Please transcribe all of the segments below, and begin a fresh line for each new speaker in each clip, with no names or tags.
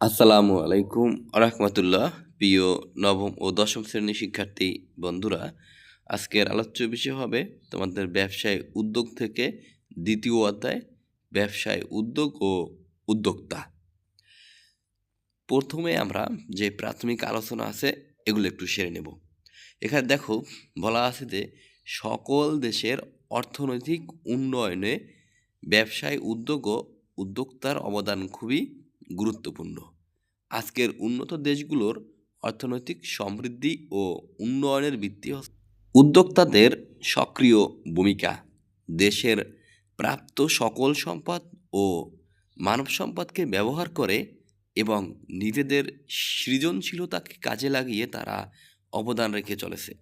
আসসালামু আলাইকুম রহমতুল্লাহ প্রিয় নবম ও দশম শ্রেণির শিক্ষার্থী বন্ধুরা। আজকের আলোচ্য বিষয় হবে তোমাদের ব্যবসায় উদ্যোগ থেকে দ্বিতীয় অধ্যায়, ব্যবসায় উদ্যোগ ও উদ্যোক্তা। প্রথমে আমরা যে প্রাথমিক আলোচনা আছে, এগুলো একটু সেরে নেব। এখানে দেখো, বলা আছে যে সকল দেশের অর্থনৈতিক উন্নয়নে ব্যবসায় উদ্যোগ ও উদ্যোক্তার অবদান খুবই গুরুত্বপূর্ণ। আজকের উন্নত দেশগুলোর অর্থনৈতিক সমৃদ্ধি ও উন্নয়নের ভিত্তি উদ্যোক্তাদের সক্রিয় ভূমিকা। দেশের প্রাপ্ত সকল সম্পদ ও মানব সম্পদকে ব্যবহার করে এবং নিজেদের সৃজনশীলতাকে কাজে লাগিয়ে তারা অবদান রেখে চলেছে।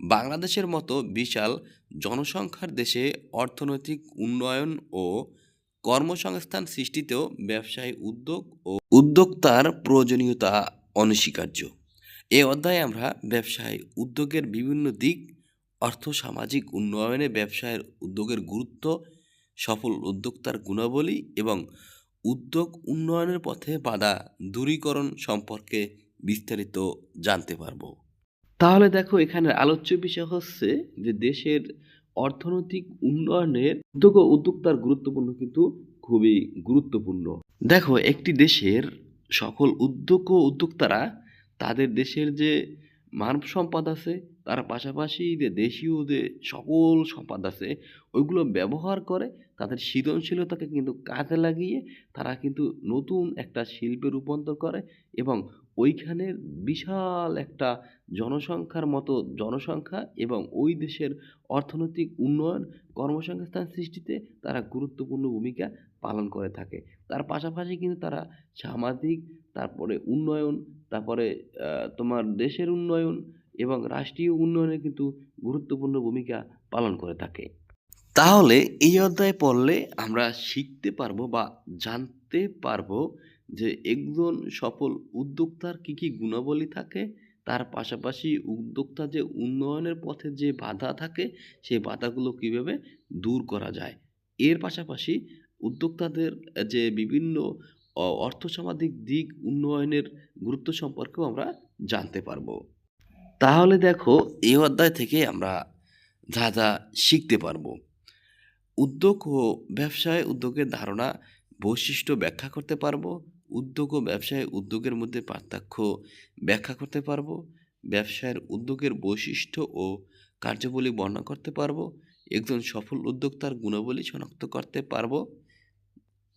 বাংলাদেশের মতো বিশাল জনসংখ্যার দেশে অর্থনৈতিক উন্নয়ন ও কর্মসংস্থান সৃষ্টিতেও ব্যবসায়ী উদ্যোগ ও উদ্যোক্তার প্রয়োজনীয়তা অনস্বীকার্য। এ অধ্যায়ে আমরা ব্যবসায় উদ্যোগের বিভিন্ন দিক, অর্থ, সামাজিক উন্নয়নে ব্যবসায়ের উদ্যোগের গুরুত্ব, সফল উদ্যোক্তার গুণাবলী এবং উদ্যোগ উন্নয়নের পথে বাধা দূরীকরণ সম্পর্কে বিস্তারিত জানতে পারব। তাহলে দেখো এখানে আলোচ্য বিষয় হচ্ছে যে দেশের অর্থনৈতিক উন্নয়নের উদ্যোগ ও উদ্যোক্তার গুরুত্বপূর্ণ কিন্তু খুবই গুরুত্বপূর্ণ। দেখো, একটি দেশের সকল উদ্যোগ ও উদ্যোক্তারা তাদের দেশের যে মানব সম্পদ আছে, তার পাশাপাশি যে দেশীয় যে সকল সম্পদ আছে, ওইগুলো ব্যবহার করে তাদের সৃজনশীলতাকে কিন্তু কাজে লাগিয়ে তারা কিন্তু নতুন একটা শিল্পে রূপান্তর করে এবং ওইখানের বিশাল একটা জনসংখ্যার মতো জনসংখ্যা এবং ওই দেশের অর্থনৈতিক উন্নয়ন কর্মসংস্থান সৃষ্টিতে তারা গুরুত্বপূর্ণ ভূমিকা পালন করে থাকে। তার পাশাপাশি কিন্তু তারা সামাজিক, তারপরে উন্নয়ন তারপরে তোমার দেশের উন্নয়ন এবং রাষ্ট্রীয় উন্নয়নে কিন্তু গুরুত্বপূর্ণ ভূমিকা পালন করে থাকে। তাহলে এই অধ্যায় পড়লে আমরা শিখতে পারব বা জানতে পারব যে একজন সফল উদ্যোক্তার কি কি গুণাবলী থাকে, তার পাশাপাশি উদ্যোক্তা যে উন্নয়নের পথে যে বাধা থাকে, সেই বাধাগুলো কীভাবে দূর করা যায়। এর পাশাপাশি উদ্যোক্তাদের যে বিভিন্ন অর্থসামাজিক দিক উন্নয়নের গুরুত্ব সম্পর্কেও আমরা জানতে পারব। তাহলে দেখো, এই অধ্যায় থেকে আমরা যা যা শিখতে পারব। উদ্যোগ ও ব্যবসায় উদ্যোগের ধারণা, বৈশিষ্ট্য ব্যাখ্যা করতে পারব। উদ্যোগ ও ব্যবসায় উদ্যোগের মধ্যে পার্থক্য ব্যাখ্যা করতে পারব। ব্যবসায়ের উদ্যোগের বৈশিষ্ট্য ও কার্যাবলী বর্ণনা করতে পারব। একজন সফল উদ্যোক্তার গুণাবলী শনাক্ত করতে পারব।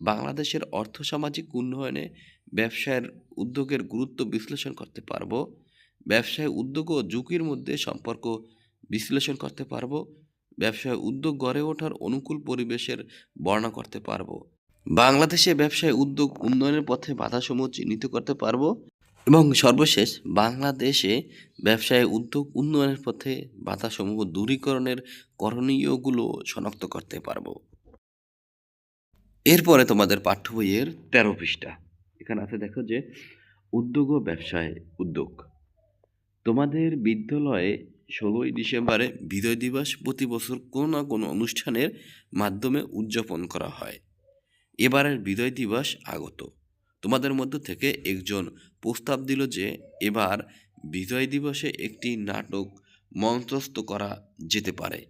বাংলাদেশের অর্থসামাজিক উন্নয়নে ব্যবসায়ের উদ্যোগের গুরুত্ব বিশ্লেষণ করতে পারব, ব্যবসায় উদ্যোগ ও ঝুঁকির মধ্যে সম্পর্ক বিশ্লেষণ করতে পারব, ব্যবসায় উদ্যোগ গড়ে ওঠার অনুকূল পরিবেশের বর্ণনা করতে পারব, বাংলাদেশে ব্যবসায় উদ্যোগ উন্নয়নের পথে বাধাসমূহ চিহ্নিত করতে পারব এবং সর্বশেষ বাংলাদেশে ব্যবসায় উদ্যোগ উন্নয়নের পথে বাধাসমূহ দূরীকরণের করণীয়গুলো শনাক্ত করতে পারব। এরপরে তোমাদের পাঠ্য বইয়ের তেরো পৃষ্ঠা। এখানে আছে দেখো যে, উদ্যোগ ও ব্যবসায় উদ্যোগ। তোমাদের বিদ্যালয়ে ষোলোই ডিসেম্বরে বিজয় দিবস প্রতি বছর কোনো না কোনো অনুষ্ঠানের মাধ্যমে উদযাপন করা হয়। এবারের বিজয় দিবস আগত। তোমাদের মধ্য থেকে একজন প্রস্তাব দিল যে, এবার বিজয় দিবসে একটি নাটক মঞ্চস্থ করা যেতে পারে।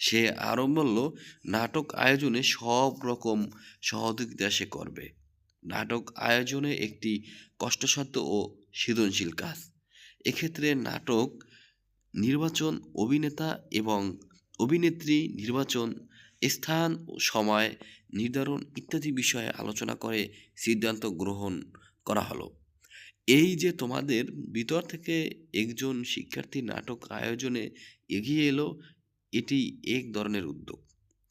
সে আরও বলল নাটক আয়োজনে সব রকম সহযোগিতা সে করবে। নাটক আয়োজনে একটি কষ্টসাধ্য ও সৃজনশীল কাজ। এক্ষেত্রে নাটক নির্বাচন, অভিনেতা এবং অভিনেত্রী নির্বাচন, স্থান ও সময় নির্ধারণ ইত্যাদি বিষয়ে আলোচনা করে সিদ্ধান্ত গ্রহণ করা হলো। এই যে তোমাদের ভিতর থেকে একজন শিক্ষার্থী নাটক আয়োজনে এগিয়ে এলো এটি এক ধরনের উদ্যোগ।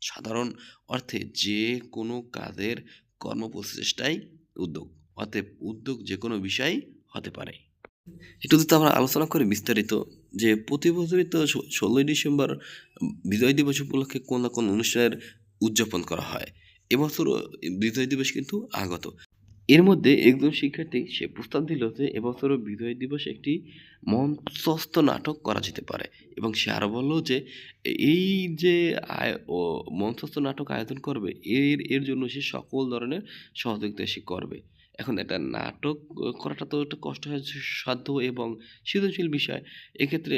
সাধারণ অর্থে যে কোনো কাজের কর্মপ্রচেষ্টাই উদ্যোগ, অতএব উদ্যোগ যে কোনো বিষয় হতে পারে। একটু যদি আমরা আলোচনা করি বিস্তারিত, যে প্রতি বছরই তো ষোলোই ডিসেম্বর বিজয় দিবস উপলক্ষে কোন না কোন অনুষ্ঠানের উদযাপন করা হয়। এবছরও বিজয় দিবস কিন্তু আগত। এর মধ্যে একজন শিক্ষার্থী, সে প্রস্তাব দিল যে এবছরও বিজয় দিবস একটি মঞ্চস্থ নাটক করা যেতে পারে। এবং সে আরও বলল যে, এই যে ও মঞ্চস্থ নাটক আয়োজন করবে, এর এর জন্য সে সকল ধরনের সহযোগিতা সে করবে। এখন একটা নাটক করাটা তো একটা কষ্টসাধ্য সাধ্য এবং সৃজনশীল বিষয়। এক্ষেত্রে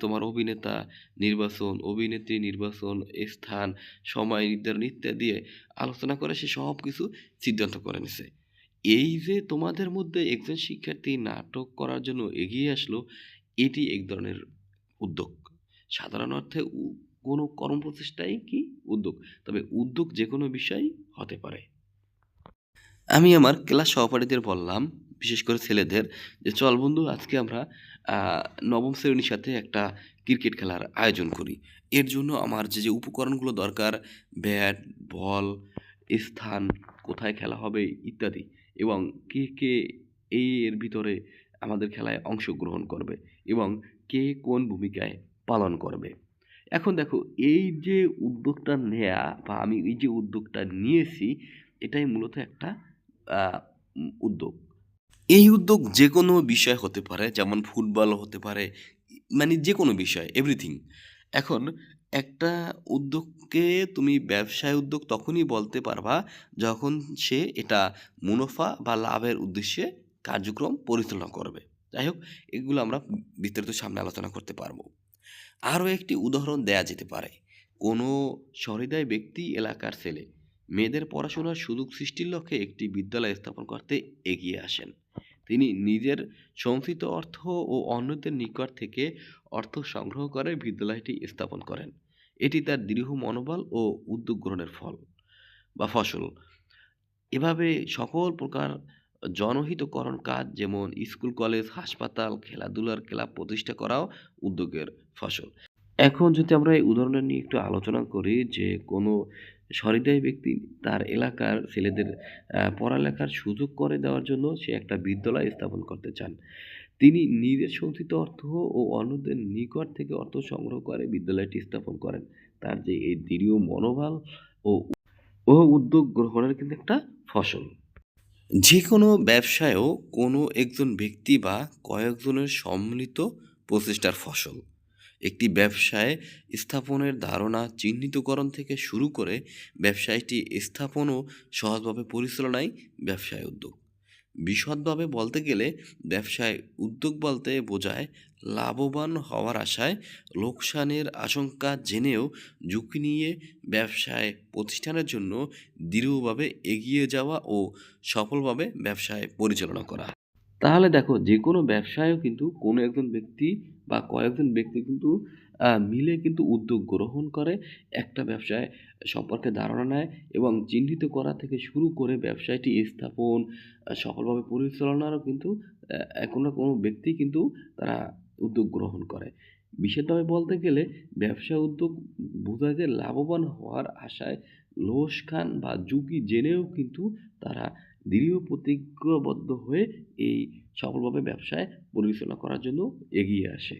তোমার অভিনেতা নির্বাচন, অভিনেত্রী নির্বাচন, স্থান, সময় নির্ধারণ ইত্যাদি আলোচনা করে সে সব কিছু সিদ্ধান্ত করে নিছে। এই যে তোমাদের মধ্যে একজন শিক্ষার্থী নাটক করার জন্য এগিয়ে আসলো, এটি এক ধরনের উদ্যোগ। সাধারণ অর্থে কোনো কর্মপ্রচেষ্টাই কি উদ্যোগ। তবে উদ্যোগ যে কোনো বিষয়ই হতে পারে। আমি আমার ক্লাস সহপাঠীদের বললাম, বিশেষ করে ছেলেদের যে, "চল বন্ধু আজকে আমরা নবম শ্রেণির সাথে একটা ক্রিকেট খেলার আয়োজন করি। এর জন্য আমার যে, যে, উপকরণগুলো দরকার ব্যাট, বল, স্থান, কোথায় খেলা হবে ইত্যাদি এবং কে, কে এই এর ভিতরে আমাদের খেলায় অংশগ্রহণ করবে এবং কে কোন ভূমিকায় পালন করবে।" এখন দেখো এই যে, উদ্যোগটা নেয়া বা আমি এই যে, উদ্যোগটা নিয়েছি এটাই মূলত একটা উদ্যোগ। এই উদ্যোগ যে কোনো বিষয় হতে পারে যেমন ফুটবল হতে পারে, মানে যে কোনো বিষয় এভরিথিং। এখন একটা উদ্যোগকে তুমি ব্যবসায় উদ্যোগ তখনই বলতে পারবা যখন সে এটা মুনাফা বা লাভের উদ্দেশ্যে কার্যক্রম পরিচালনা করবে। যাই হোক এগুলো আমরা বিস্তারিত সামনে আলোচনা করতে পারব। আরও একটি উদাহরণ দেয়া যেতে পারে। কোনো সহৃদয় ব্যক্তি এলাকার ছেলে মেয়েদের পড়াশোনার সুযোগ সৃষ্টির লক্ষ্যে একটি বিদ্যালয় স্থাপন করতে এগিয়ে আসেন। তিনি নিজের সঞ্চিত অর্থ ও অন্যদের নিকট থেকে অর্থ সংগ্রহ করে বিদ্যালয়টি স্থাপন করেন। এটি তার দৃঢ় মনোবল ও উদ্যোগ গ্রহণের ফল বা ফসল। এভাবে সকল প্রকার জনহিতকরণ কাজ যেমন স্কুল, কলেজ, হাসপাতাল, খেলাধুলার ক্লাব প্রতিষ্ঠা করাও উদ্যোগের ফসল। এখন যদি আমরা এই উদাহরণটা নিয়ে একটু আলোচনা করি যে, কোনো সহৃদয় ব্যক্তি তার এলাকার ছেলেদের পড়ালেখার সুযোগ করে দেওয়ার জন্য সে একটা বিদ্যালয় স্থাপন করতে চান। তিনি নিজের সঞ্চিত অর্থ ও অন্যদের নিকট থেকে অর্থ সংগ্রহ করে বিদ্যালয়টি স্থাপন করেন। তার যে, এই দৃঢ় মনোবল ও, ও উদ্যোগ গ্রহণের কিন্তু একটা ফসল। যে কোনো ব্যবসায়ও কোনো একজন ব্যক্তি বা কয়েকজনের সম্মিলিত প্রচেষ্টার ফসল। একটি ব্যবসায় স্থাপনের ধারণা চিহ্নিতকরণ থেকে শুরু করে ব্যবসায়টি স্থাপন ও সহজভাবে পরিচালনাই ব্যবসায় উদ্যোগ। বিশদভাবে বলতে গেলে ব্যবসায় উদ্যোগ বলতে বোঝায় লাভবান হওয়ার আশায় লোকসানের আশঙ্কা জেনেও ঝুঁকি নিয়ে ব্যবসায় প্রতিষ্ঠানের জন্য দৃঢ়ভাবে এগিয়ে যাওয়া ও সফলভাবে ব্যবসায় পরিচালনা করা। তাহলে দেখো, যে কোনো ব্যবসায়ও কিন্তু কোনো একজন ব্যক্তি বা কয়েকজন ব্যক্তি কিন্তু মিলে কিন্তু উদ্যোগ গ্রহণ করে একটা ব্যবসায় সম্পর্কে ধারণা নেয় এবং চিহ্নিত করা থেকে শুরু করে ব্যবসায়টি স্থাপন সফলভাবে পরিচালনারও কিন্তু কোনো না কোনো ব্যক্তি কিন্তু তারা উদ্যোগ গ্রহণ করে। বিশেষভাবে বলতে গেলে ব্যবসা উদ্যোগ বোঝায় যে, লাভবান হওয়ার আশায় লোসকান বা ঝুঁকি জেনেও কিন্তু তারা দৃঢ় প্রতিজ্ঞাবদ্ধ হয়ে এই সফলভাবে ব্যবসায় পরিচালনা করার জন্য এগিয়ে আসে।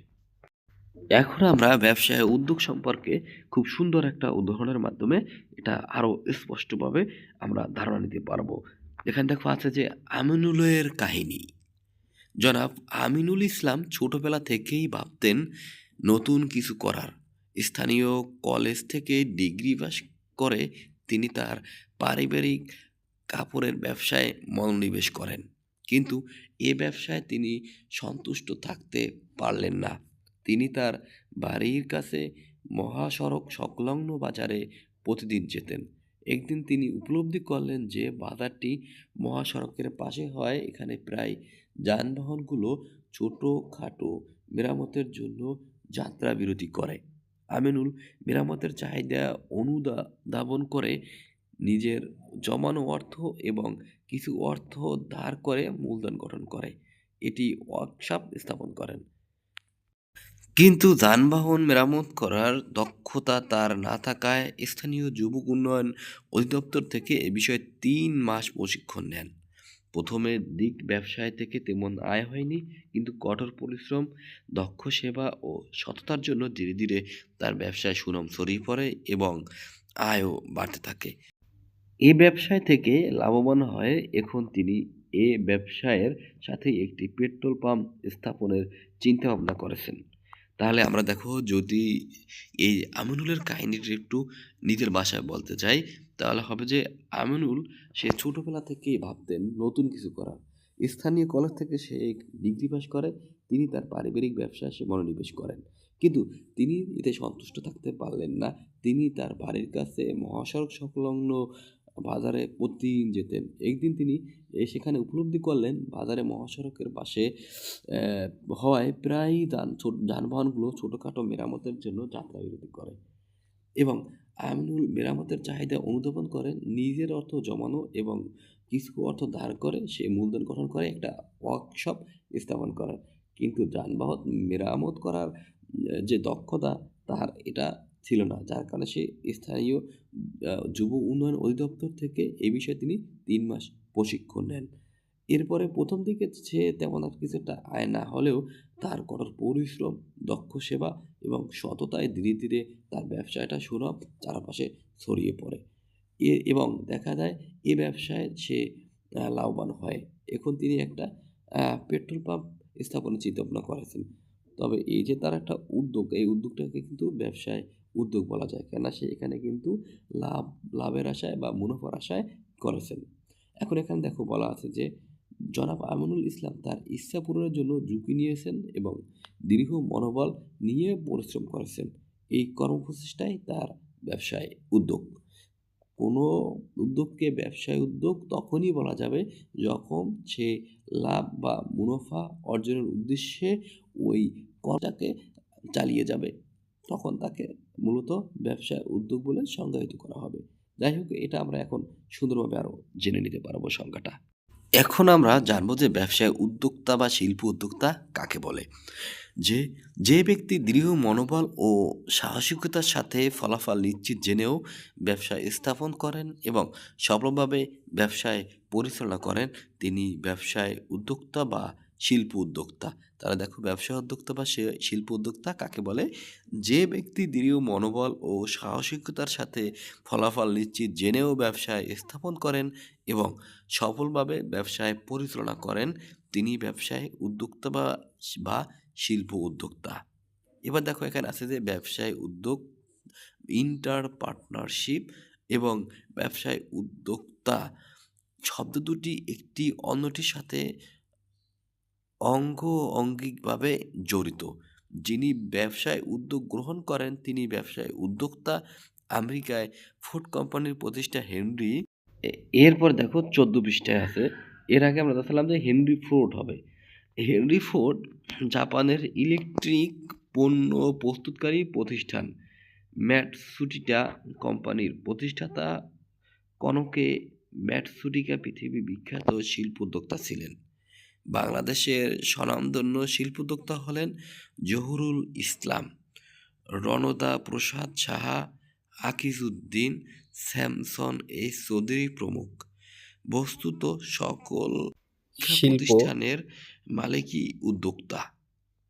এখন আমরা ব্যবসায় উদ্যোগ সম্পর্কে খুব সুন্দর একটা উদাহরণের মাধ্যমে এটা আরও স্পষ্টভাবে আমরা ধারণা নিতে পারব। এখানে দেখো আছে যে, আমিনুলের কাহিনী। জনাব আমিনুল ইসলাম ছোটবেলা থেকেই ভাবতেন নতুন কিছু করার। স্থানীয় কলেজ থেকে ডিগ্রি পাস করে তিনি তার পারিবারিক কাপড়ের ব্যবসায় মনোনিবেশ করেন। কিন্তু এ ব্যবসায় তিনি সন্তুষ্ট থাকতে পারলেন না। তিনি তার বাড়ির কাছে মহাসড়ক সংলগ্ন বাজারে প্রতিদিন যেতেন। একদিন তিনি উপলব্ধি করলেন যে, বাজারটি মহাসড়কের পাশে হয় এখানে প্রায় যানবাহনগুলো ছোটখাটো মেরামতের জন্য যাত্রা বিরতি করে। আমিনুল মেরামতের চাহিদা অনুদা ধাবন করে নিজের জমানো অর্থ এবং কিছু অর্থ ধার করে মূলধন গঠন করে এটি ওয়ার্কশপ স্থাপন করেন। কিন্তু যানবাহন মেরামত করার দক্ষতা তার না থাকায় স্থানীয় যুবক উন্নয়ন অধিদপ্তর থেকে এ বিষয়ে তিন মাস প্রশিক্ষণ নেন। প্রথমের দিক ব্যবসায় থেকে তেমন আয় হয়নি। কিন্তু কঠোর পরিশ্রম, দক্ষ সেবা ও সততার জন্য ধীরে, ধীরে তার ব্যবসায় সুনাম ছড়িয়ে পড়ে এবং আয়ও বাড়তে থাকে। এ ব্যবসায় থেকে লাভবান হয়ে এখন তিনি এ ব্যবসায়ের সাথে একটি পেট্রোল পাম্প স্থাপনের চিন্তাভাবনা করেছেন। তাহলে আমরা দেখো যদি এই আমিনুলের কাহিনীটা একটু নিজের ভাষায় বলতে চাই, তাহলে হবে যে আমিনুল সে ছোটোবেলা থেকেই ভাবতেন নতুন কিছু করার। স্থানীয় কলেজ থেকে সে ডিগ্রি পাস করে, তিনি তার পারিবারিক ব্যবসায় সে মনোনিবেশ করেন। কিন্তু তিনি এতে সন্তুষ্ট থাকতে পারলেন না। তিনি তার বাড়ির কাছে মহাসড়ক সংলগ্ন বাজারে প্রতিদিন যেতেন। একদিন তিনি সেখানে উপলব্ধি করলেন, বাজারে মহাসড়কের পাশে হওয়ায় প্রায়ই যান যানবাহনগুলো ছোটোখাটো মেরামতের জন্য যাত্রা বিরতি করে এবং আমিনুল মেরামতের চাহিদা অনুধাবন করেন, নিজের অর্থ জমানো এবং কিছু অর্থ ধার করে সে মূলধন গঠন করে, একটা ওয়ার্কশপ স্থাপন করে কিন্তু যানবাহন মেরামত করার যে দক্ষতা, তার এটা ছিল না। যার কারণে সে স্থানীয় যুব উন্নয়ন অধিদপ্তর থেকে এ বিষয়ে তিনি তিন মাস প্রশিক্ষণ নেন। এরপরে প্রথম দিকে সে তেমন আর কিছু একটা আয় না হলেও তার কঠোর পরিশ্রম, দক্ষ সেবা এবং সততায় ধীরে ধীরে তার ব্যবসাটা সুনাম চারপাশে ছড়িয়ে পড়ে। এ এবং দেখা যায় এ ব্যবসায় সে লাভবান হয়। এখন তিনি একটা পেট্রোল পাম্প স্থাপনের চিন্তাভাবনা করেছেন। তবে এই যে তার একটা উদ্যোগ, এই উদ্যোগটাকে কিন্তু ব্যবসায় উদ্যোগ বলা যায়। কেননা সে এখানে কিন্তু লাভ, লাভের আশায় বা মুনাফার আশায় করেছেন এখন এখানে দেখো বলা আছে যে, জনাব আমিনুল ইসলাম তার ইচ্ছা পূরণের জন্য ঝুঁকি নিয়েছেন এবং দীর্ঘ মনোবল নিয়ে পরিশ্রম করেছেন। এই কর্মপ্রচেষ্টাই তার ব্যবসায় উদ্যোগ। কোনো উদ্যোগকে ব্যবসায় উদ্যোগ তখনই বলা যাবে যখন সে লাভ বা মুনাফা অর্জনের উদ্দেশ্যে ওই কর্মটাকে চালিয়ে যাবে। তখন তাকে মূলত ব্যবসায় উদ্যোগ বলে সংজ্ঞায়িত করা হবে। যাই হোক, এটা আমরা এখন সুন্দরভাবে আরও জেনে নিতে পারব সংজ্ঞাটা। এখন আমরা জানব যে ব্যবসায় উদ্যোক্তা বা শিল্প উদ্যোক্তা কাকে বলে। যে যে ব্যক্তি দৃঢ় মনোবল ও সাহসিকতার সাথে ফলাফল নিশ্চিত জেনেও ব্যবসা স্থাপন করেন এবং সফলভাবে ব্যবসায় পরিচালনা করেন, তিনি ব্যবসায় উদ্যোক্তা বা শিল্প উদ্যোক্তা। তারা দেখো ব্যবসা উদ্যোক্তা বা শি- শিল্প উদ্যোক্তা কাকে বলে? যে ব্যক্তি দৃঢ় মনোবল ও সাহসিকতার সাথে ফলাফল নিশ্চিত জেনেও ব্যবসায় স্থাপন করেন এবং সফলভাবে ব্যবসায় পরিচালনা করেন, তিনি ব্যবসায় উদ্যোক্তা বা বা শিল্প উদ্যোক্তা। এবার দেখো এখানে আছে যে ব্যবসায় উদ্যোগ, ইন্টার পার্টনারশিপ এবং ব্যবসায় উদ্যোক্তা শব্দ দুটি একটি অন্যটির সাথে অঙ্গ অঙ্গিকভাবে জড়িত। যিনি ব্যবসায় উদ্যোগ গ্রহণ করেন, তিনি ব্যবসায় উদ্যোক্তা আমেরিকায় ফুড কোম্পানির প্রতিষ্ঠা হেনরি এরপর দেখো চোদ্দ পৃষ্ঠায় আছে। এর আগে আমরা দেখালাম যে হেনরি ফোর্ড হবে। হেনরি ফোর্ড জাপানের ইলেকট্রিক পণ্য প্রস্তুতকারী প্রতিষ্ঠান ম্যাটসুটিটা কোম্পানির প্রতিষ্ঠাতা। কনকে ম্যাটসুটিকা পৃথিবী বিখ্যাত শিল্প উদ্যোক্তা ছিলেন। বাংলাদেশের স্বনামধন্য শিল্পোদ্যোক্তা হলেন জহুরুল ইসলাম রণদা প্রসাদ সাহা আকিজউদ্দিন স্যামসন এই চৌধুরী প্রমুখ। বস্তুত সকল
শিল্প
প্রতিষ্ঠানের মালিকই উদ্যোক্তা।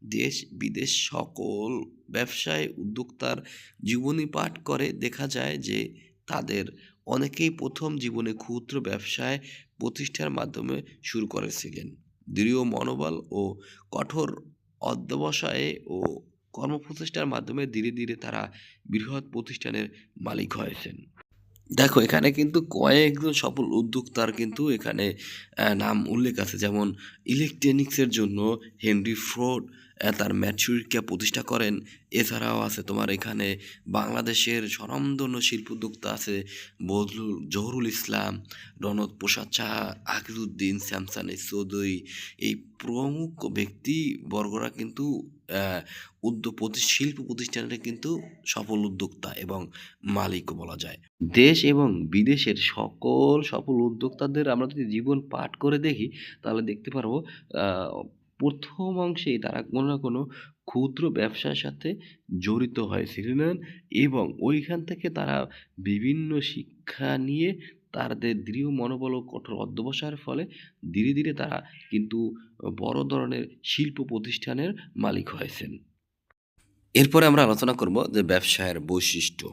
দেশ বিদেশ সকল ব্যবসায় উদ্যোক্তার জীবনী পাঠ করে দেখা যায় যে তাদের অনেকেই প্রথম জীবনে ক্ষুদ্র ব্যবসায় প্রতিষ্ঠার মাধ্যমে শুরু করেছিলেন। দৃঢ় মনোবল ও কঠোর অধ্যবসায়ে ও কর্মপ্রচেষ্টার মাধ্যমে ধীরে ধীরে তারা বৃহৎ প্রতিষ্ঠানের মালিক হয়েছেন। দেখো, এখানে কিন্তু কয়েকজন সফল উদ্যোক্তার কিন্তু এখানে নাম উল্লেখ আছে। যেমন ইলেকট্রনিক্সের জন্য হেনরি ফোর্ড তার ম্যাচুরিকা প্রতিষ্ঠা করেন। এছাড়াও আছে তোমার এখানে বাংলাদেশের স্বনামধন্য শিল্প উদ্যোক্তা আছে বজলুল জহরুল ইসলাম, রনদ প্রসাদ সাহা, আকিজউদ্দিন, স্যামসান চৌধুরী এই প্রমুখ ব্যক্তি বর্গরা কিন্তু উদ্যোগ শিল্প প্রতিষ্ঠানের কিন্তু সফল উদ্যোক্তা এবং মালিকও বলা যায়। দেশ এবং বিদেশের সকল সফল উদ্যোক্তাদের আমরা যদি জীবন পাঠ করে দেখি, তাহলে দেখতে পারব প্রথম অংশেই তারা কোনো না কোনো ক্ষুদ্র ব্যবসার সাথে জড়িত হয়েছিলেন এবং ওইখান থেকে তারা বিভিন্ন শিক্ষা নিয়ে তাদের দৃঢ় মনোবল ও কঠোর অধ্যবসায়ের ফলে ধীরে ধীরে তারা কিন্তু বড় ধরনের শিল্প প্রতিষ্ঠানের মালিক হয়েছেন। এরপরে আমরা আলোচনা করব যে ব্যবসায়ের বৈশিষ্ট্য।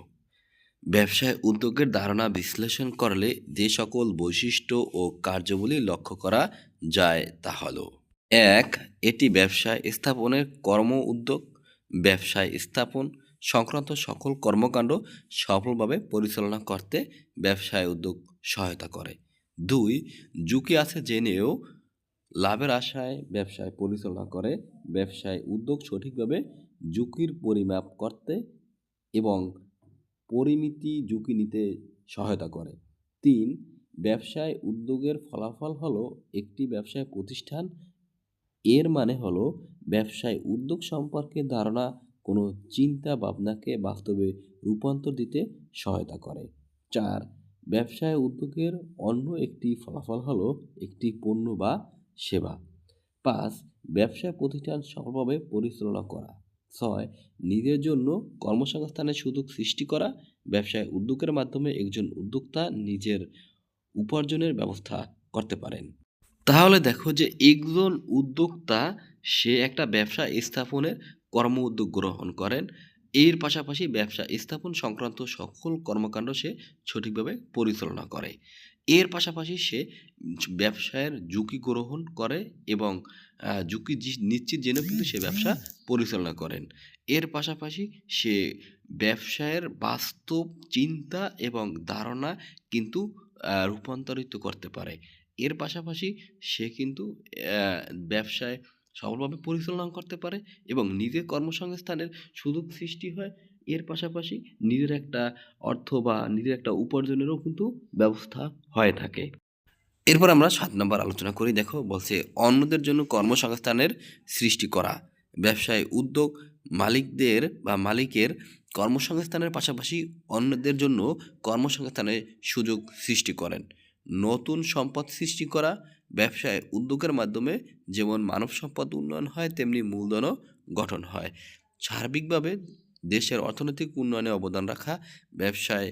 ব্যবসায় উদ্যোগের ধারণা বিশ্লেষণ করলে যে সকল বৈশিষ্ট্য ও কার্যবলী লক্ষ্য করা যায় তা হল, এক, এটি ব্যবসা স্থাপনের কর্ম উদ্যোগ, ব্যবসায় স্থাপন সংক্রান্ত সকল কর্মকাণ্ড সফলভাবে পরিচালনা করতে ব্যবসায় উদ্যোগ সহায়তা করে। দুই, ঝুঁকি আছে জেনেও লাভের আশায় ব্যবসায় পরিচালনা করে। ব্যবসায় উদ্যোগ সঠিকভাবে ঝুঁকির পরিমাপ করতে এবং পরিমিতি ঝুঁকি নিতে সহায়তা করে। তিন, ব্যবসায় উদ্যোগের ফলাফল হলো একটি ব্যবসায় প্রতিষ্ঠান। এর মানে হলো ব্যবসায় উদ্যোগ সম্পর্কে ধারণা কোনো চিন্তা ভাবনাকে বাস্তবে রূপান্তর দিতে সহায়তা করে। চার, ব্যবসায় উদ্যোগের অন্য একটি ফলাফল হলো একটি পণ্য বা সেবা। পাঁচ ব্যবসায় প্রতিষ্ঠান সফলভাবে পরিচালনা করা। ছয়, নিজের জন্য কর্মসংস্থানের সুযোগ সৃষ্টি করা। ব্যবসায় উদ্যোগের মাধ্যমে একজন উদ্যোক্তা নিজের উপার্জনের ব্যবস্থা করতে পারেন। তাহলে দেখো যে একজন উদ্যোক্তা, সে একটা ব্যবসা স্থাপনের কর্ম উদ্যোগ গ্রহণ করেন। এর পাশাপাশি ব্যবসা স্থাপন সংক্রান্ত সকল কর্মকাণ্ড সে সঠিকভাবে পরিচালনা করে। এর পাশাপাশি সে ব্যবসায়ের ঝুঁকি গ্রহণ করে এবং ঝুঁকি নিশ্চিত জেনেও কিন্তু সে ব্যবসা পরিচালনা করেন। এর পাশাপাশি সে ব্যবসায়ের বাস্তব চিন্তা এবং ধারণা কিন্তু রূপান্তরিত করতে পারে। এর পাশাপাশি সে কিন্তু ব্যবসায় সফলভাবে পরিচালনা করতে পারে এবং নিজের কর্মসংস্থানের সুযোগ সৃষ্টি হয়। এর পাশাপাশি নিজের একটা অর্থ বা নিজের একটা উপার্জনেরও কিন্তু ব্যবস্থা হয়ে থাকে। এরপর আমরা সাত নম্বর আলোচনা করি। দেখো, বলছে অন্যদের জন্য কর্মসংস্থানের সৃষ্টি করা। ব্যবসায় উদ্যোগ, মালিকদের বা মালিকের কর্মসংস্থানের পাশাপাশি অন্যদের জন্য কর্মসংস্থানের সুযোগ সৃষ্টি করেন। নতুন সম্পদ সৃষ্টি করা, ব্যবসায় উদ্যোগের মাধ্যমে যেমন মানব সম্পদ উন্নয়ন হয়, তেমনি মূলধনও গঠন হয়। সার্বিকভাবে দেশের অর্থনৈতিক উন্নয়নে অবদান রাখা, ব্যবসায়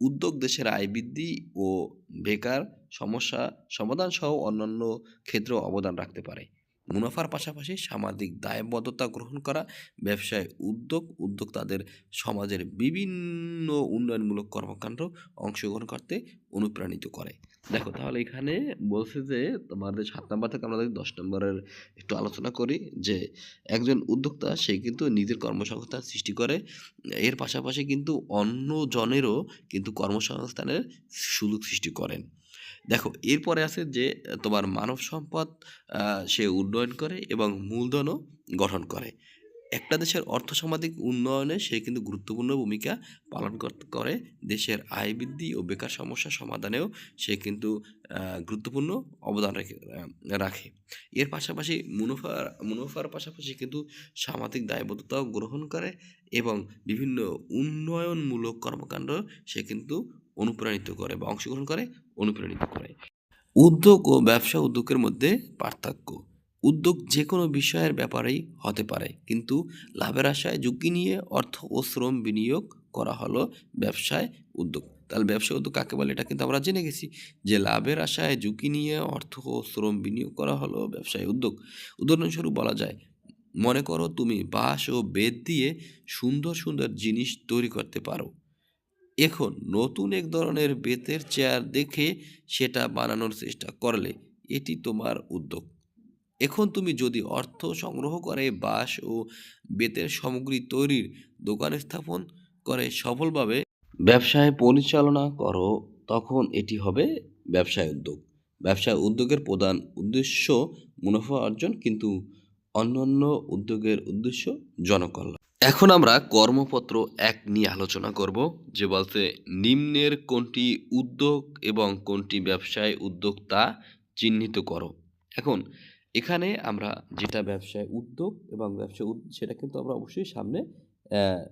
উদ্যোগ দেশের আয় বৃদ্ধি ও বেকার সমস্যা সমাধানসহ অন্যান্য ক্ষেত্রেও অবদান রাখতে পারে। মুনাফার পাশাপাশি সামাজিক দায়বদ্ধতা গ্রহণ করা, ব্যবসায় উদ্যোগ, উদ্যোক্তাদের সমাজের বিভিন্ন উন্নয়নমূলক কর্মকাণ্ড অংশগ্রহণ করতে অনুপ্রাণিত করে। দেখো, তাহলে এখানে বলছে যে তোমাদের সাত নম্বর থেকে আমরা দশ নম্বরের একটু আলোচনা করি যে একজন উদ্যোক্তা, সে কিন্তু নিজের কর্মসংস্থান সৃষ্টি করে। এর পাশাপাশি কিন্তু অন্য জনেরও কিন্তু কর্মসংস্থানের সুযোগ সৃষ্টি করেন। দেখো, এরপরে আছে যে তোমার মানব সম্পদ সে উন্নয়ন করে এবং মূলধনও গঠন করে। একটা দেশের অর্থসামাজিক উন্নয়নে সে কিন্তু গুরুত্বপূর্ণ ভূমিকা পালন করে দেশের আয় বৃদ্ধি ও বেকার সমস্যা সমাধানেও সে কিন্তু গুরুত্বপূর্ণ অবদান রেখে রাখে। এর পাশাপাশি মুনাফার মুনাফার পাশাপাশি কিন্তু সামাজিক দায়বদ্ধতাও গ্রহণ করে এবং বিভিন্ন উন্নয়নমূলক কর্মকাণ্ড সে কিন্তু অনুপ্রাণিত করে বা অংশগ্রহণ করে, অনুপ্রাণিত করে। উদ্যোগ ও ব্যবসা উদ্যোগের মধ্যে পার্থক্য। উদ্যোগ যে কোনো বিষয়ের ব্যাপারেই হতে পারে। কিন্তু লাভের আশায় ঝুঁকি নিয়ে অর্থ ও শ্রম বিনিয়োগ করা হলো ব্যবসায় উদ্যোগ। তাহলে ব্যবসা উদ্যোগ কাকে বলে? এটা কিন্তু আমরা জেনে গেছি যে লাভের আশায় ঝুঁকি নিয়ে অর্থ ও শ্রম বিনিয়োগ করা হলো ব্যবসায় উদ্যোগ। উদাহরণস্বরূপ বলা যায়, মনে করো তুমি বাঁশ ও বেত দিয়ে সুন্দর সুন্দর জিনিস তৈরি করতে পারো। এখন নতুন এক ধরনের বেতের চেয়ার দেখে সেটা বানানোর চেষ্টা করলে এটি তোমার উদ্যোগ। এখন তুমি যদি অর্থ সংগ্রহ করে, বাঁশ ও বেতের সামগ্রী তৈরির দোকান স্থাপন করে সফলভাবে ব্যবসায় পরিচালনা করো, তখন এটি হবে ব্যবসায় উদ্যোগ। ব্যবসায় উদ্যোগের প্রধান উদ্দেশ্য মুনাফা অর্জন, কিন্তু অন্যান্য উদ্যোগের উদ্দেশ্য জনকল্যাণ। এখন আমরা কর্মপত্র এক নিয়ে আলোচনা করব, যে বলতে নিম্নের কোনটি উদ্যোগ এবং কোনটি ব্যবসায় উদ্যোক্তা চিহ্নিত করো। এখন এখানে আমরা যেটা ব্যবসায় উদ্যোগ এবং ব্যবসা সেটা কিন্তু আমরা অবশ্যই সামনে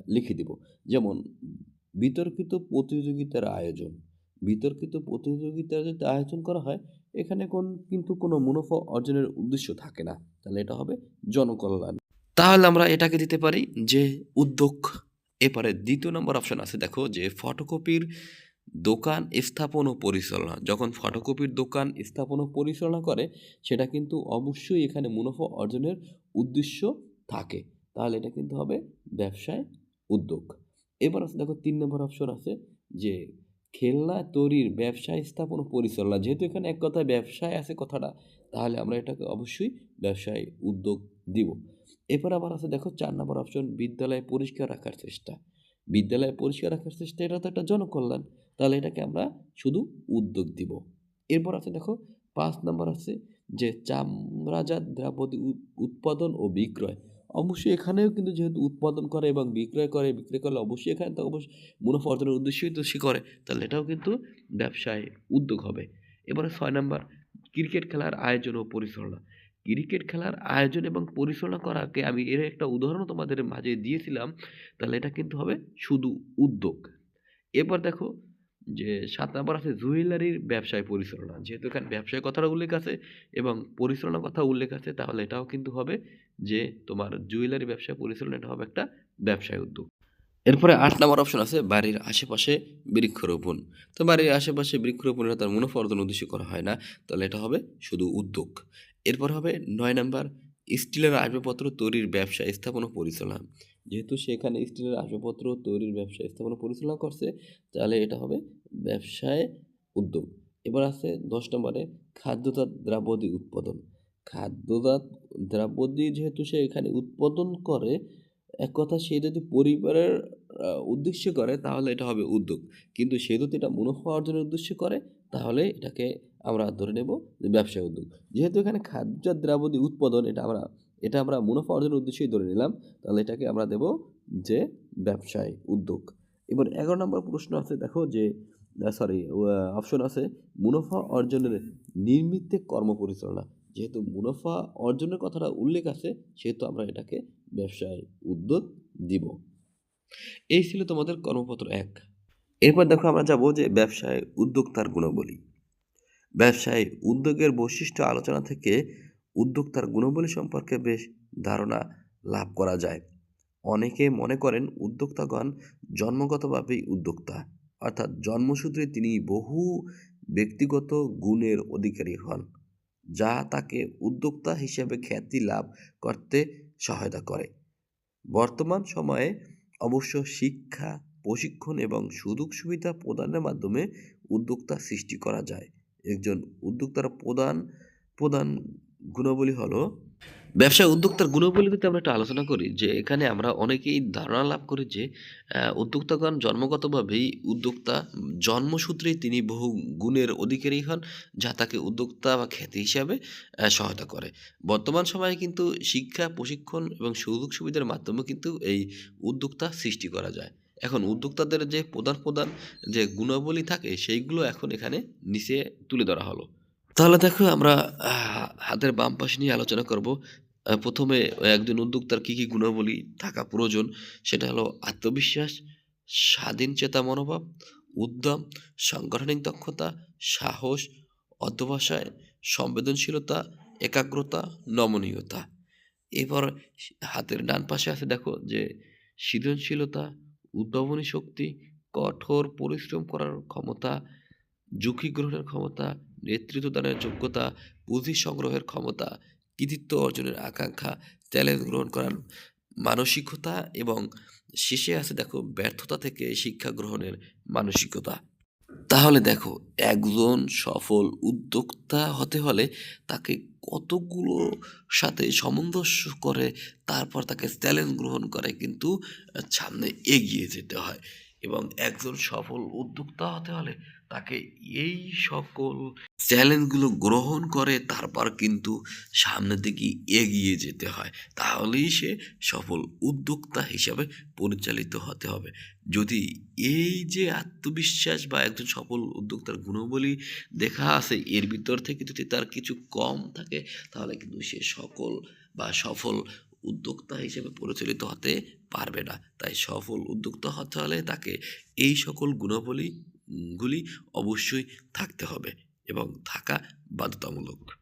লিখে দিব। যেমন, বিতর্কিত প্রতিযোগিতার আয়োজন। বিতর্কিত প্রতিযোগিতার যদি আয়োজন করা হয়, এখানে কোন, কিন্তু কোনো মুনাফা অর্জনের উদ্দেশ্য থাকে না। তাহলে এটা হবে জনকল্যাণ। তাহলে আমরা এটাকে দিতে পারি যে, উদ্যোগ। এবারে দ্বিতীয় নম্বর অপশন আছে, দেখো যে ফটোকপির দোকান স্থাপন ও পরিচালনা। যখন ফটোকপির দোকান স্থাপন ও পরিচালনা করে, সেটা কিন্তু অবশ্যই এখানে মুনাফা অর্জনের উদ্দেশ্য থাকে। তাহলে এটা কিন্তু হবে ব্যবসায় উদ্যোগ। এবার আছে, দেখো, তিন নম্বর অপশন আছে, যে খেলনা তৈরির, ব্যবসায় স্থাপন ও পরিচালনা। যেহেতু এখানে এক কথায় ব্যবসায় আছে কথাটা, তাহলে আমরা এটাকে অবশ্যই ব্যবসায় উদ্যোগ দিব। এরপর আবার আছে, দেখো, চার নম্বর অপশন বিদ্যালয় পরিষ্কার রাখার চেষ্টা। বিদ্যালয় পরিষ্কার রাখার চেষ্টা, এটা তো একটা জনকল্যাণ। তাহলে এটাকে আমরা শুধু উদ্যোগ দিব। এরপর আছে দেখো, পাঁচ নম্বর আছে যে চামড়াজাত দ্রাবতী উৎপাদন ও বিক্রয়। অবশ্যই এখানেও কিন্তু যেহেতু উৎপাদন করে এবং বিক্রয় করে, বিক্রয় করলে অবশ্যই এখানে তো অবশ্যই মুনাফা অর্জনের উদ্দেশ্যই তো সে করে, তাহলে এটাও কিন্তু ব্যবসায় উদ্যোগ হবে। এবারে ছয় নম্বর, ক্রিকেট খেলার আয়োজন ও পরিচালনা। ক্রিকেট খেলার আয়োজন এবং পরিচালনা করাকে আমি এর একটা উদাহরণ তোমাদের মাঝে দিয়েছিলাম, তাহলে এটা কিন্তু হবে শুধু উদ্যোগ। এবার দেখো যে সাত নম্বর আছে জুয়েলারির ব্যবসায় পরিচালনা। যেহেতু এখানে ব্যবসায় কথাটা উল্লেখ আছে এবং পরিচালনার কথা উল্লেখ আছে, তাহলে এটাও কিন্তু হবে যে তোমার জুয়েলারি ব্যবসায় পরিচালনা, এটা হবে একটা ব্যবসায় উদ্যোগ। এরপরে আট নম্বর অপশন আছে বাড়ির আশেপাশে বৃক্ষরোপণ। তো বাড়ির আশেপাশে বৃক্ষরোপণের তার মুনাফা অর্জন উদ্দেশ্য করা হয় না, তাহলে এটা হবে শুধু উদ্যোগ। এরপর হবে নয় নাম্বার স্টিলের আসবাবপত্র তৈরির ব্যবসা, স্থাপন ও পরিচালনা। যেহেতু সেখানে স্টিলের আসবাবপত্র তৈরির ব্যবসা স্থাপন পরিচালনা করছে, তাহলে এটা হবে ব্যবসায় উদ্যোগ। এবার আছে দশ নম্বরে খাদ্যজাত দ্রাবদী উৎপাদন। খাদ্যজাত দ্রাবদী যেহেতু সে এখানে উৎপাদন করে, এক কথা সে যদি পরিবারের উদ্দেশ্যে করে, তাহলে এটা হবে উদ্যোগ। কিন্তু সে যদি এটা মুনাফা অর্জনের উদ্দেশ্যে করে, তাহলে এটাকে আমরা ধরে নেব যে ব্যবসায় উদ্যোগ। যেহেতু এখানে খাদ্যজাত দ্রাবদী উৎপাদন, এটা আমরা এটা আমরা মুনাফা অর্জনের উদ্দেশ্যেই ধরে নিলাম। তাহলে এটাকে আমরা দেব যে ব্যবসায় উদ্যোগ। এবার এগারো নম্বর প্রশ্ন আছে, দেখো যে সরি অপশন আছে, মুনাফা অর্জনের নির্মিত্তে কর্ম পরিচালনা যেহেতু মুনাফা অর্জনের কথাটা উল্লেখ আছে, সেহেতু আমরা এটাকে ব্যবসায় উদ্যোগ দিব। এই ছিল তোমাদের কর্মপত্র এক। এরপর দেখো আমরা যাব যে ব্যবসায় উদ্যোক্তার গুণাবলী। ব্যবসায় উদ্যোগের বৈশিষ্ট্য আলোচনা থেকে উদ্যোক্তার গুণাবলী সম্পর্কে বেশ ধারণা লাভ করা যায়। অনেকে মনে করেন উদ্যোক্তাগণ জন্মগতভাবেই উদ্যোক্তা, অর্থাৎ জন্মসূত্রে তিনি বহু ব্যক্তিগত গুণের অধিকারী হন, যা তাকে উদ্যোক্তা হিসেবে খ্যাতি লাভ করতে সহায়তা করে। বর্তমান সময়ে অবশ্য শিক্ষা, প্রশিক্ষণ এবং সুযোগ সুবিধা প্রদানের মাধ্যমে উদ্যোক্তা সৃষ্টি করা যায়। একজন উদ্যোক্তার প্রধান প্রধান গুণাবলী হলো, ব্যবসায় উদ্যোক্তার গুণাবলী যদি আমরা একটা আলোচনা করি যে এখানে আমরা অনেকেই ধারণা লাভ করি যে উদ্যোক্তাগণ জন্মগতভাবেই উদ্যোক্তা, জন্মসূত্রেই তিনি বহু গুণের অধিকারী হন যা তাকে উদ্যোক্তা বা খ্যাতি হিসাবে সহায়তা করে। বর্তমান সময়ে কিন্তু শিক্ষা, প্রশিক্ষণ এবং সুযোগ সুবিধার মাধ্যমে কিন্তু এই উদ্যোক্তা সৃষ্টি করা যায়। এখন উদ্যোক্তাদের যে প্রধান প্রধান যে গুণাবলী থাকে সেইগুলো এখন এখানে নিচে তুলে ধরা হলো। তাহলে দেখো আমরা হাতের বাম পাশে নিয়ে আলোচনা করব। প্রথমে একজন উদ্যোক্তার কী কী গুণাবলী থাকা প্রয়োজন সেটা হলো আত্মবিশ্বাস, স্বাধীন চেতা মনোভাব, উদ্যম, সাংগঠনিক দক্ষতা, সাহস, অধ্যবসায়, সংবেদনশীলতা, একাগ্রতা, নমনীয়তা। এবার হাতের ডান পাশে আছে দেখো যে সৃজনশীলতা, উদ্ভাবনী শক্তি, কঠোর পরিশ্রম করার ক্ষমতা, ঝুঁকি গ্রহণের ক্ষমতা নেতৃত্ব দানের যোগ্যতা, পুঁজি সংগ্রহের ক্ষমতা, কৃতিত্ব অর্জনের আকাঙ্ক্ষা চ্যালেঞ্জ গ্রহণ করার মানসিকতা এবং শেষে আছে দেখো ব্যর্থতা থেকে শিক্ষা গ্রহণের মানসিকতা। তাহলে দেখো একজন সফল উদ্যোক্তা হতে হলে তাকে কতগুলো সাথে সামঞ্জস্য করে তারপর তাকে চ্যালেঞ্জ গ্রহণ করে কিন্তু সামনে এগিয়ে যেতে হয় এবং একজন সফল উদ্যোক্তা হতে হলে তাকে এই সকল চ্যালেঞ্জগুলো গ্রহণ করে তারপর কিন্তু সামনের দিকে এগিয়ে যেতে হয়। তাহলেই সে সফল উদ্যোক্তা হিসাবে পরিচালিত হতে হবে। যদি এই যে আত্মবিশ্বাস বা একজন সফল উদ্যোক্তার গুণাবলী দেখা আছে, এর ভিতর থেকে যদি তার কিছু কম থাকে, তাহলে কিন্তু সে সকল বা সফল উদ্যোক্তা হিসেবে পরিচালিত হতে পারবে না। তাই সফল উদ্যোক্তা হতে হলে তাকে এই সকল গুণাবলী গুলি অবশ্যই থাকতে হবে এবং থাকা বাধ্যতামূলক।